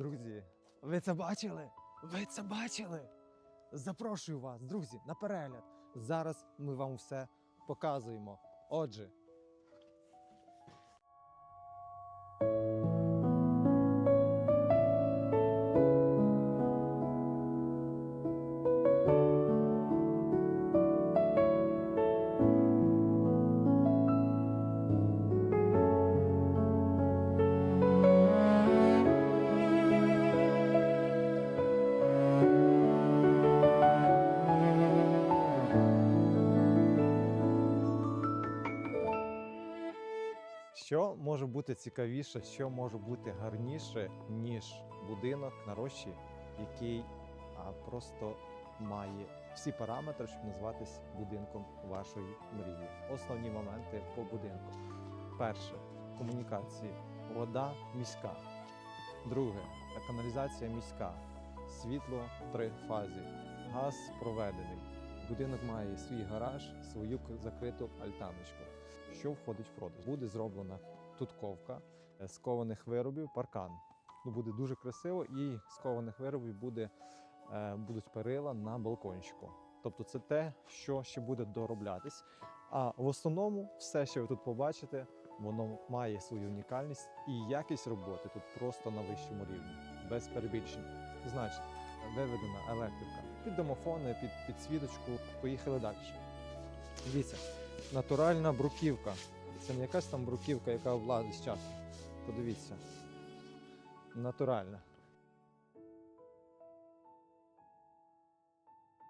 Друзі, ви це бачили? Ви це бачили? Запрошую вас, друзі, на перегляд. Зараз ми вам все показуємо. Отже, що може бути цікавіше, що може бути гарніше, ніж будинок на рощі, який а, просто має всі параметри, щоб назватись будинком вашої мрії. Основні моменти по будинку. Перше комунікації, вода міська. Друге каналізація міська, світло три фазі, газ проведений. Будинок має свій гараж, свою закриту альтаночку. Що входить в продаж? Буде зроблена тут ковка е, з кованих виробів, паркан. Ну, буде дуже красиво, і з кованих виробів буде, е, будуть перила на балкончику. Тобто це те, що ще буде дороблятись. А в основному все, що ви тут побачите, воно має свою унікальність і якість роботи тут просто на вищому рівні, без перебільшень. Значить, виведена електрика під домофони, під підсвіточку. Поїхали далі. Дивіться, натуральна бруківка. Це не якась там бруківка, яка обладнана з часом. Подивіться. Натуральна.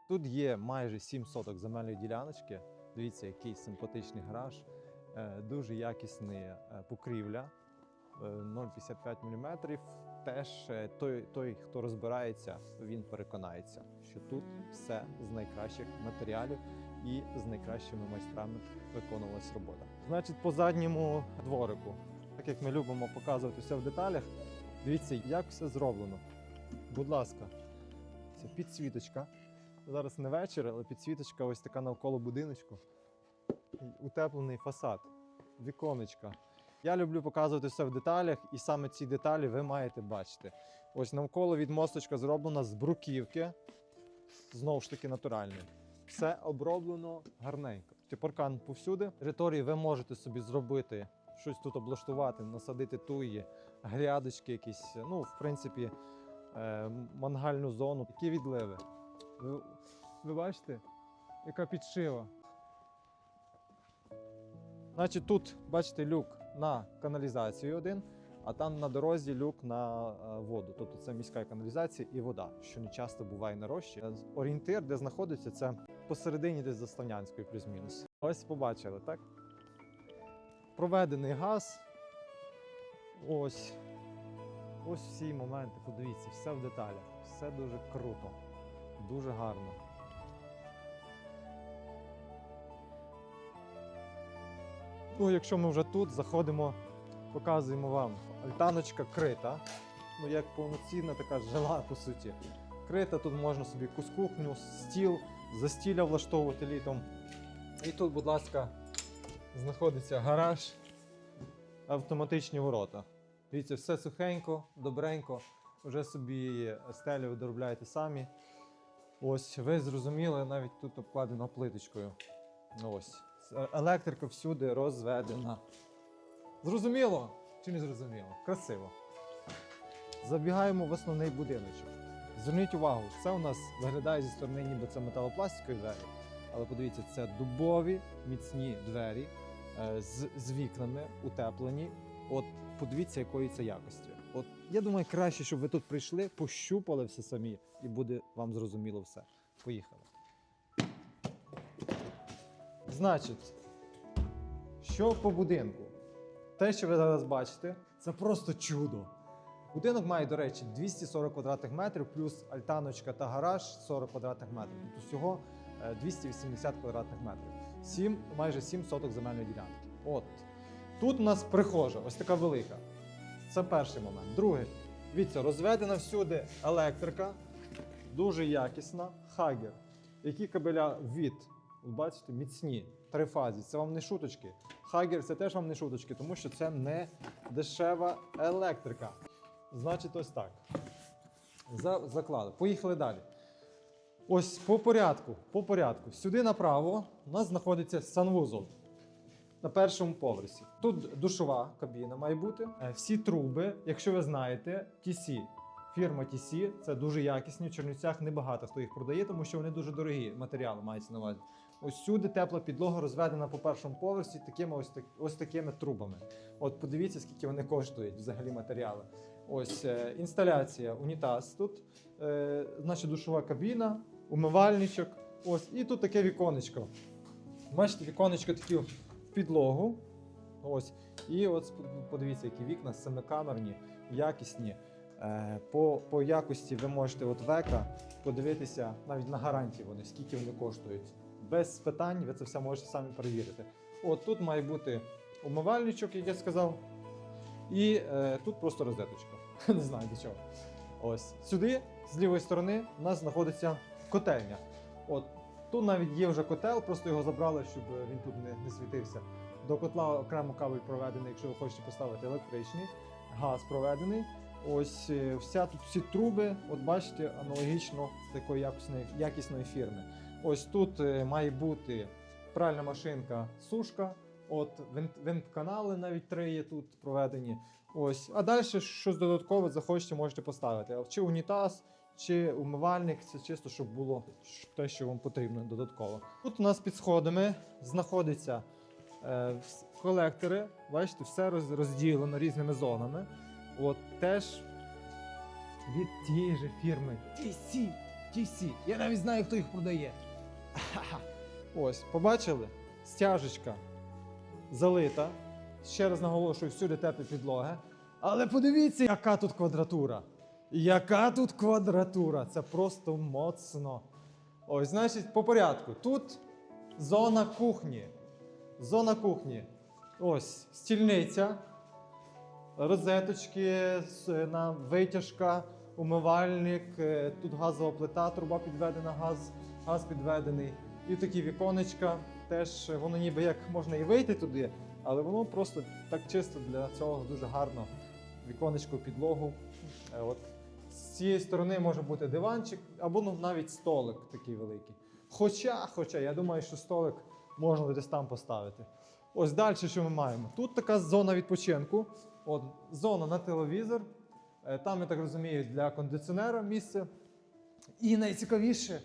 Тут є майже 7 соток земельної діляночки. Дивіться, який симпатичний гараж, Е, дуже якісний е, покрівля е, 0,55 мм. Теж той, той, хто розбирається, він переконається, що тут все з найкращих матеріалів і з найкращими майстрами виконувалась робота. Значить, по задньому дворику, так як ми любимо показувати все в деталях, дивіться, як все зроблено. Будь ласка, це підсвіточка. Зараз не вечір, але підсвіточка ось така навколо будиночку. Утеплений фасад, віконечка. Я люблю показувати все в деталях, і саме ці деталі ви маєте бачити. Ось навколо від мосточка зроблена з бруківки, знову ж таки натуральної. Все оброблено гарненько. Паркан повсюди. Території ви можете собі зробити щось тут облаштувати, насадити туї, грядочки якісь. Ну, в принципі, е, мангальну зону. Які відливи. Ви, ви бачите, яка підшива. Значить, тут бачите люк на каналізацію один, а там на дорозі люк на е, воду. Тобто це міська каналізація і вода, що не часто буває на рощі. Е, Орієнтир, де знаходиться, це посередині десь за Слонянською, плюс-мінус. Ось побачили, так? Проведений газ. Ось. Ось всі моменти. Подивіться, все в деталях. Все дуже круто, дуже гарно. Ну, якщо ми вже тут заходимо, показуємо вам. Альтаночка крита. Ну, як повноцінна така жила, по суті. Крита, тут можна собі кухню, стіл, застілля влаштовувати літом. І тут, будь ласка, знаходиться гараж, автоматичні ворота. Дивіться, все сухенько, добренько. Вже собі стелю ви доробляєте самі. Ось, ви зрозуміли, навіть тут обкладено плиточкою. Ось. Електрика всюди розведена. Зрозуміло чи не зрозуміло? Красиво. Забігаємо в основний будиночок. Зверніть увагу, це у нас виглядає зі сторони, ніби це металопластикові двері. Але подивіться, це дубові міцні двері е, з, з вікнами, утеплені. От подивіться, якої це якості. От я думаю, краще, щоб ви тут прийшли, пощупали все самі, і буде вам зрозуміло все. Поїхали. Значить, що по будинку? Те, що ви зараз бачите, це просто чудо. Будинок має, до речі, 240 квадратних метрів, плюс альтаночка та гараж 40 квадратних метрів. Тобто всього е, 280 квадратних метрів. 7, майже 7 соток земельної ділянки. От. Тут у нас прихожа, ось така велика. Це перший момент. Другий. Дивіться, розведена всюди електрика, дуже якісна, хагер. Які кабеля від бачите, міцні, трифазі. Це вам не шуточки. Хагер це теж вам не шуточки, тому що це не дешева електрика. Значить, ось так. За, заклали. Поїхали далі. Ось по порядку. По порядку. Сюди направо у нас знаходиться санвузол на першому поверсі. Тут душова кабіна має бути. Е, Всі труби, якщо ви знаєте, TC. Фірма TC, це дуже якісні. В Чернівцях небагато хто їх продає, тому що вони дуже дорогі матеріали мається на увазі. Ось сюди тепла підлога розведена по першому поверсі такими ось, так, ось такими трубами. От подивіться, скільки вони коштують взагалі матеріали. Ось е, інсталяція, унітаз тут, е, значить душова кабіна, умивальничок. Ось, і тут таке віконечко. Бачите, віконечко такі в підлогу. Ось. І от подивіться, які вікна семикамерні, якісні. Е, По, по якості ви можете от века подивитися навіть на гарантії вони, скільки вони коштують. Без питань ви це все можете самі перевірити. От тут має бути умивальничок, як я сказав. І е, тут просто розеточка. Не знаю до чого. Ось сюди, з лівої сторони, у нас знаходиться котельня. От тут навіть є вже котел, просто його забрали, щоб він тут не, не світився. До котла окремо кабель проведений, якщо ви хочете поставити електричний, газ проведений. Ось е, вся тут всі труби, от бачите, аналогічно з такої якісної, якісної фірми. Ось тут е, має бути пральна машинка, сушка. От вент, вент-канали навіть три є тут проведені. Ось, а далі щось додаткове захочете, можете поставити. Чи унітаз, чи умивальник, це чисто, щоб було те, що вам потрібно додатково. Тут у нас під сходами знаходяться е, колектори. Бачите, все розділено різними зонами. От теж від тієї ж фірми TC. TC. Я навіть знаю, хто їх продає. Ось, побачили? Стяжечка залита. Ще раз наголошую, всюди теплі підлоги. Але подивіться, яка тут квадратура. Яка тут квадратура? Це просто моцно. Ось, значить, по порядку. Тут зона кухні. Зона кухні. Ось стільниця, розеточки, витяжка, умивальник. е, Тут газова плита, труба підведена, газ, газ підведений. І такі віконечка. Теж воно ніби як можна і вийти туди, але воно просто так чисто для цього дуже гарно. Віконечко, підлогу. Е, От. З цієї сторони може бути диванчик або ну, навіть столик такий великий. Хоча, хоча, я думаю, що столик можна десь там поставити. Ось далі, що ми маємо? Тут така зона відпочинку. От, зона на телевізор. Е, Там, я так розумію, для кондиціонера місце. І найцікавіше,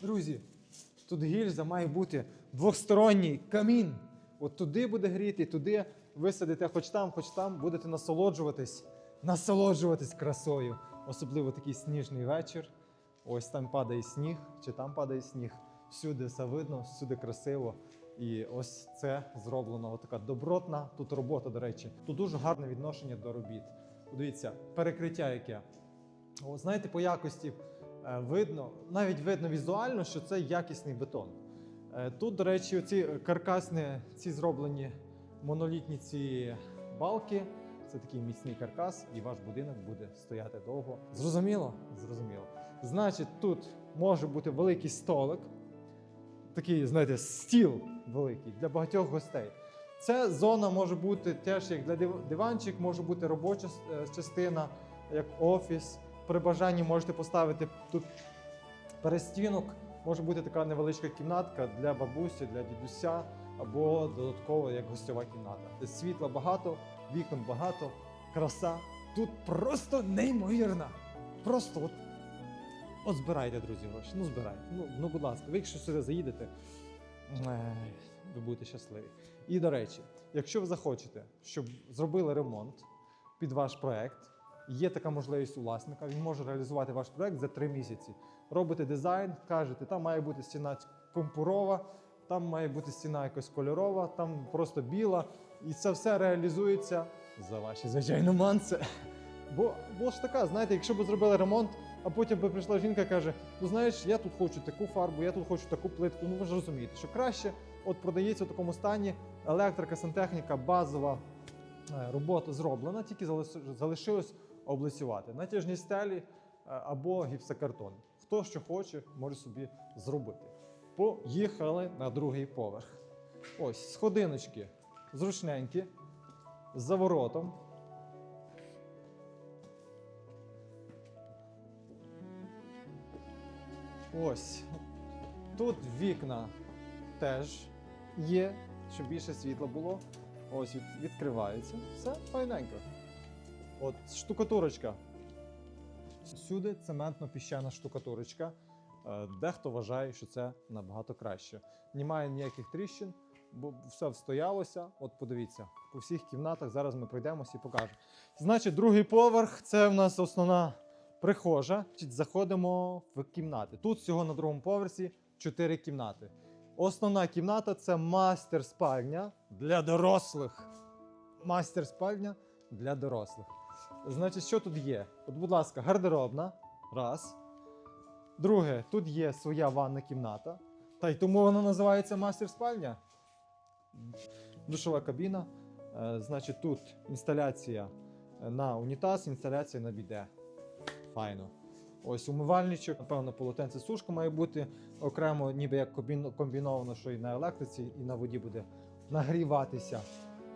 друзі, тут гільза має бути двосторонній камін. От туди буде гріти, туди ви сидите хоч там, хоч там, будете насолоджуватись, насолоджуватись красою. Особливо такий сніжний вечір. Ось там падає сніг, чи там падає сніг. Всюди все видно, всюди красиво. І ось це зроблено. Така добротна тут робота, до речі. Тут дуже гарне відношення до робіт. Подивіться, перекриття яке. О, знаєте, по якості видно, навіть видно візуально, що це якісний бетон. Е, Тут, до речі, ці каркасні, ці зроблені монолітні ці балки. Це такий міцний каркас, і ваш будинок буде стояти довго. Зрозуміло? Зрозуміло. Значить, тут може бути великий столик, такий, знаєте, стіл великий для багатьох гостей. Це зона може бути теж як для див- диванчик, може бути робоча е, частина, як офіс. При бажанні можете поставити тут перестінок. Може бути така невеличка кімнатка для бабусі, для дідуся, або додатково як гостьова кімната. Світла багато, вікон багато, краса. Тут просто неймовірна. Просто от, от збирайте, друзі, гроші. Ну збирайте. Ну, ну будь ласка, ви якщо сюди заїдете, е, ви будете щасливі. І до речі, якщо ви захочете, щоб зробили ремонт під ваш проект, є така можливість у власника, він може реалізувати ваш проект за три місяці. Робите дизайн, кажете, там має бути стіна компурова, там має бути стіна якось кольорова, там просто біла. І це все реалізується за ваші, звичайно, манси. Бо, бо ж така, знаєте, якщо б зробили ремонт, а потім би прийшла жінка і каже: ну знаєш, я тут хочу таку фарбу, я тут хочу таку плитку. Ну ви ж розумієте, що краще от продається в такому стані електрика, сантехніка, базова е, робота зроблена, тільки залиш- залишилось облицювати. Натяжні стелі е, або гіпсокартон. Хто що хоче, може собі зробити. Поїхали на другий поверх. Ось сходиночки зручненькі, з заворотом. Ось. Тут вікна теж є, щоб більше світла було. Ось відкривається. Все файненько. От штукатурочка. Всюди цементно-піщана штукатурочка. Е, Дехто вважає, що це набагато краще. Немає ніяких тріщин, бо все встоялося. От подивіться, по всіх кімнатах зараз ми пройдемося і покажемо. Значить, другий поверх це в нас основна прихожа. Заходимо в кімнати. Тут всього на другому поверсі чотири кімнати. Основна кімната це мастер спальня для дорослих. Мастер спальня для дорослих. Значить, що тут є? От, будь ласка, гардеробна. Раз. Друге, тут є своя ванна кімната. Та й тому вона називається мастер спальня. Душова кабіна. Е, значить, тут інсталяція на унітаз, інсталяція на біде. Файно. Ось умивальничок, напевно, полотенце сушка має бути окремо, ніби як комбіновано, що і на електриці, і на воді буде нагріватися.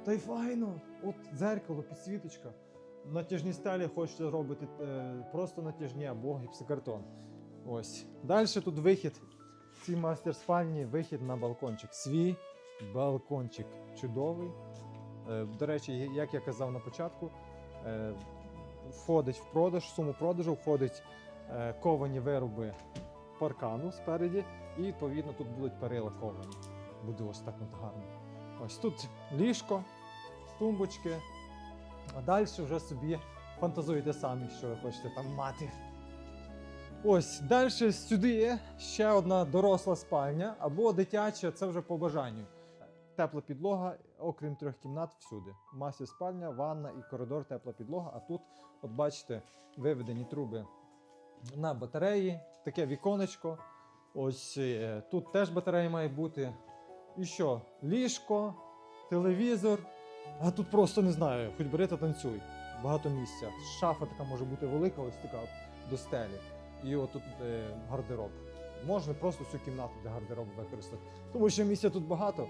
Та й файно! От дзеркало, підсвіточка. Натяжні стелі хочете робити е, просто натяжні або гіпсокартон. Ось. Далі тут вихід. В цій мастер спальні вихід на балкончик. Свій балкончик чудовий. Е, До речі, як я казав на початку, е, входить в продаж, в суму продажу входить ковані вироби паркану спереді, і відповідно тут будуть перила ковані. Буде ось так от гарно. Ось тут ліжко, тумбочки. А далі вже собі фантазуєте самі, що ви хочете там мати. Ось далі сюди є ще одна доросла спальня або дитяча, це вже по бажанню. Тепла підлога, окрім трьох кімнат, всюди. Масі спальня, ванна і коридор, тепла підлога. А тут, от бачите, виведені труби на батареї, таке віконечко. Ось е, тут теж батарея має бути. І що? Ліжко, телевізор. А тут просто не знаю, хоч бери та танцюй. Багато місця. Шафа така може бути велика, ось така до стелі. І отут е, гардероб. Можна просто всю кімнату для гардеробу використати. Тому що місця тут багато.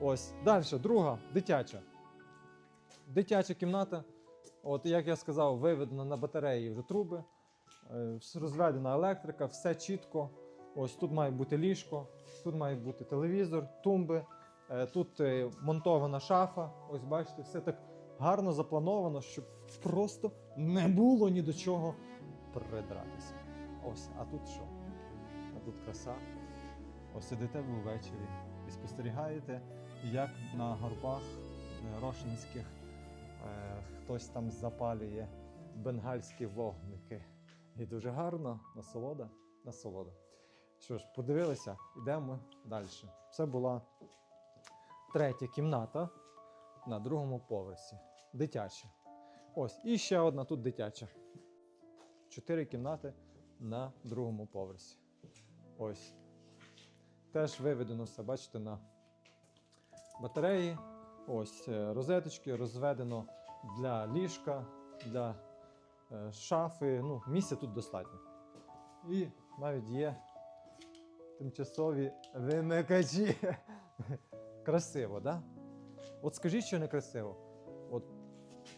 Ось. Далі, друга, дитяча. Дитяча кімната. От, як я сказав, виведена на батареї вже труби, е, розведена електрика, все чітко. Ось тут має бути ліжко, тут має бути телевізор, тумби, тут е, монтована шафа. Ось бачите, все так гарно заплановано, щоб просто не було ні до чого придратися. Ось, а тут що? А тут краса. Ось сидите ви ввечері і спостерігаєте, як на горбах е, рошинських е, хтось там запалює бенгальські вогники. І дуже гарно, насолода, насолода. Що ж, подивилися, йдемо далі. Це була третя кімната на другому поверсі. Дитяча. Ось, і ще одна тут дитяча. Чотири кімнати на другому поверсі. Ось. Теж виведено все, бачите, на батареї. Ось е, розеточки розведено для ліжка, для е, шафи. Ну, місця тут достатньо. І навіть є тимчасові вимикачі. Красиво, да? От скажіть, що не красиво. От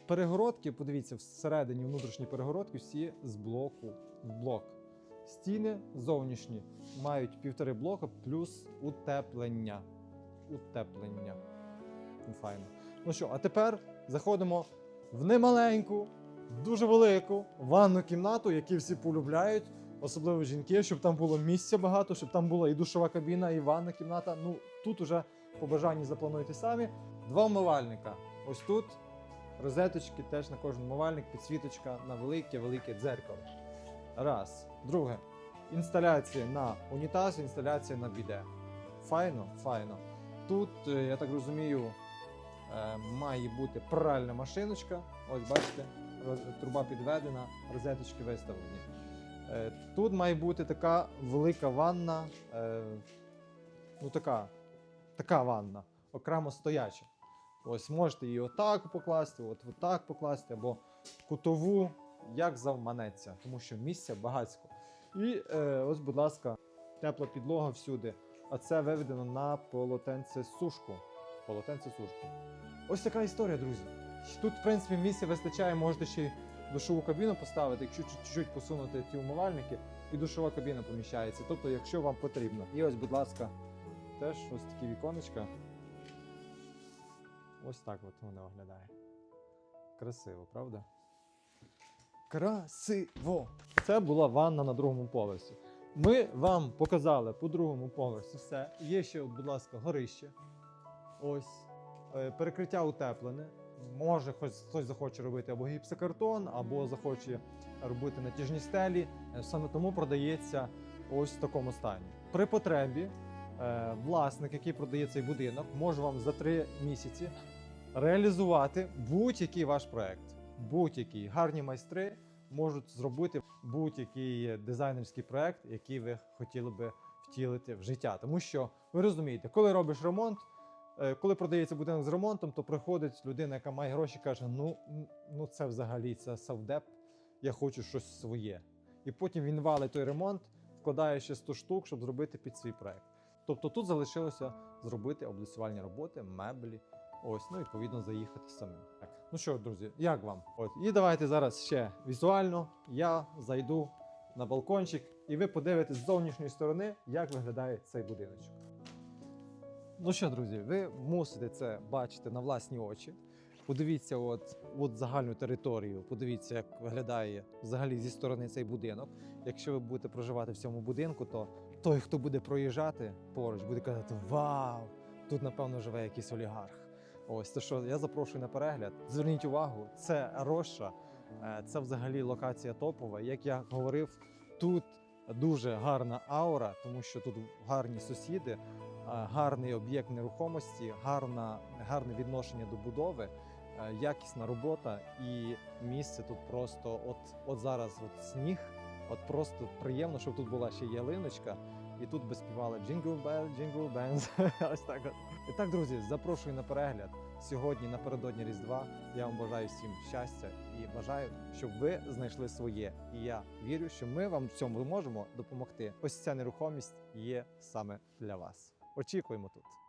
перегородки, подивіться, всередині внутрішні перегородки всі з блоку в блок. Стіни зовнішні мають півтори блока плюс утеплення. Утеплення. Ну, Файно. Ну що, а тепер заходимо в немаленьку, дуже велику ванну кімнату, яку всі полюбляють, особливо жінки, щоб там було місця багато, щоб там була і душова кабіна, і ванна кімната. Ну тут уже по бажанні заплануйте самі. Два вмивальника. Ось тут розеточки теж на кожен вмивальник, підсвіточка на велике-велике дзеркало. Раз. Друге. Інсталяція на унітаз, інсталяція на біде. Файно, файно. Тут, е, я так розумію, е, має бути пральна машиночка. Ось бачите, труба підведена, розеточки виставлені. Е, Тут має бути така велика ванна, ну така, така ванна, окремо стояча. Ось можете її отак покласти, от отак покласти, або кутову, як завманеться, тому що місця багатсько. І е, ось, будь ласка, тепла підлога всюди. А це виведено на полотенце сушку. Полотенце сушку. Ось така історія, друзі. Тут, в принципі, місця вистачає, можете ще душову кабіну поставити, якщо чуть- чуть-чуть посунути ті умивальники, і душова кабіна поміщається. Тобто, якщо вам потрібно. І ось, будь ласка, теж ось такі віконечка. Ось так от воно виглядає. Красиво, правда? Красиво! Це була ванна на другому поверсі. Ми вам показали по другому поверсі все. Є ще, будь ласка, горище. Ось. Е, Перекриття утеплене. Може, хтось, захоче робити або гіпсокартон, або захоче робити натяжні стелі. Е, Саме тому продається ось в такому стані. При потребі власник, який продає цей будинок, може вам за три місяці реалізувати будь-який ваш проект. Будь-який гарні майстри можуть зробити будь-який дизайнерський проект, який ви хотіли би втілити в життя. Тому що ви розумієте, коли робиш ремонт, е, коли продається будинок з ремонтом, то приходить людина, яка має гроші, каже: Ну, ну це взагалі це савдеп, я хочу щось своє. І потім він валить той ремонт, вкладає ще 100 штук, щоб зробити під свій проект. Тобто тут залишилося зробити облицювальні роботи, меблі. Ось, ну відповідно заїхати самим. Так, ну що, друзі, як вам? От і давайте зараз ще візуально я зайду на балкончик, і ви подивитесь з зовнішньої сторони, як виглядає цей будиночок. Ну що, друзі, ви мусите це бачити на власні очі. Подивіться, от, от загальну територію, подивіться, як виглядає взагалі зі сторони цей будинок. Якщо ви будете проживати в цьому будинку, то той, хто буде проїжджати поруч, буде казати: Вау! Тут, напевно, живе якийсь олігарх. Ось то що я запрошую на перегляд. Зверніть увагу, це Роща, е, це взагалі локація топова. Як я говорив, тут дуже гарна аура, тому що тут гарні сусіди, е, гарний об'єкт нерухомості, гарна, гарне відношення до будови, е, якісна робота і місце тут просто от, от зараз от сніг. От просто приємно, щоб тут була ще ялиночка, і тут би співали Jingle Bell, Jingle Bells. Ось так от. І так, друзі, запрошую на перегляд. Сьогодні напередодні Різдва. Я вам бажаю всім щастя і бажаю, щоб ви знайшли своє. І я вірю, що ми вам в цьому можемо допомогти. Ось ця нерухомість є саме для вас. Очікуємо тут.